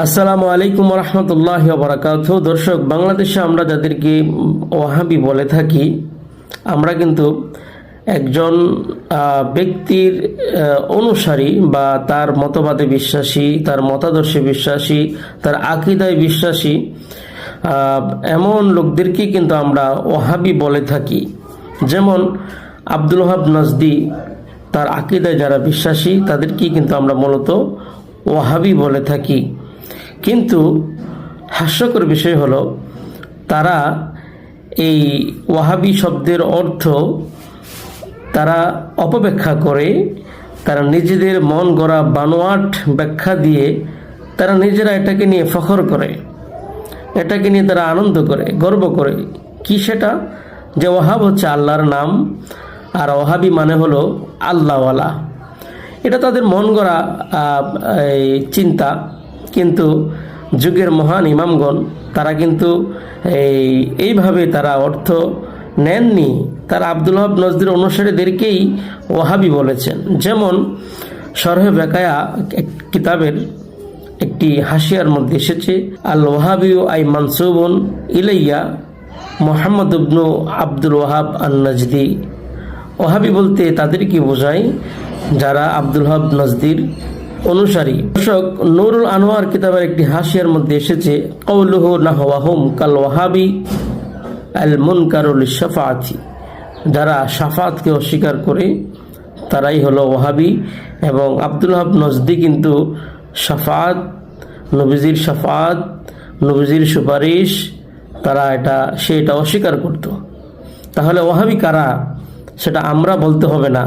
আসসালামু আলাইকুম রহমতুল্লাহ বারাকাত দর্শক, বাংলাদেশে আমরা যাদেরকে ওয়াহাবি বলে থাকি, আমরা কিন্তু একজন ব্যক্তির অনুসারী বা তার মতবাদে বিশ্বাসী, তার মতাদর্শে বিশ্বাসী, তার আকিদায় বিশ্বাসী এমন লোকদেরকে কিন্তু আমরা ওহাবি বলে থাকি। যেমন আব্দুল হাব নজদি, তার আকিদায় যারা বিশ্বাসী তাদেরকেই কিন্তু আমরা মূলত ওহাবি বলে থাকি। কিন্তু হাস্যকর বিষয় হলো, তারা এই ওয়াহাবি শব্দের অর্থ তারা অপব্যাখ্যা করে, তারা নিজেদের মন গড়া বানোয়াট ব্যাখ্যা দিয়ে তারা নিজেরা এটাকে নিয়ে ফখর করে, এটাকে নিয়ে তারা আনন্দ করে, গর্ব করে। কি সেটা? যে ওহাব হচ্ছে আল্লাহর নাম, আর ওহাবি মানে হলো আল্লাহওয়ালা। এটা তাদের মন গড়া চিন্তা। কিন্তু যুগের মহান ইমামগণ, তারা কিন্তু এই, এইভাবে তারা অর্থ নেননি। তারা আব্দুল হাব নজদির অনুসারীদেরকেই ওহাবি বলেছেন। যেমন সরহে বেকায়া কিতাবের একটি হাসিয়ার মধ্যে এসেছে, আল ওহাবিউ আই মানসুবন ইলাইয়া মোহাম্মদ ইবনু আব্দুল ওয়াহাব আন নজদি ওহাবি বলতে তাদেরকে বোঝায় যারা আব্দুল হাব নজদির অনুসারী। দর্শক, নুরুল আনোয়ার কিতাবের একটি হাসিয়ার মধ্যে এসেছে কৌলুহ নাহওয়াহুম কাল ওয়াহাবি আল মুনকারুল শাফাআতি যারা শাফাতকে অস্বীকার করে, তারাই হলো ওহাবি এবং আব্দুল হাব নজদি কিন্তু শাফাত নবীজির শাফাত নবীজির সুপারিশ, তারা এটা, সে এটা অস্বীকার করত। তাহলে ওহাবি কারা? সেটা আমরা বলতে হবে না।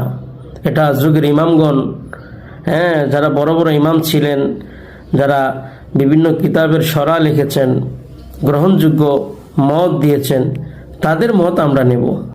এটা যুগের ইমামগণ হ্যাঁ যারা বড় বড় ইমাম ছিলেন, যারা বিভিন্ন কিতাবের সরা লিখেছেন, গ্রহণযোগ্য মত দিয়েছেন, তাদের মত আমরা নেব।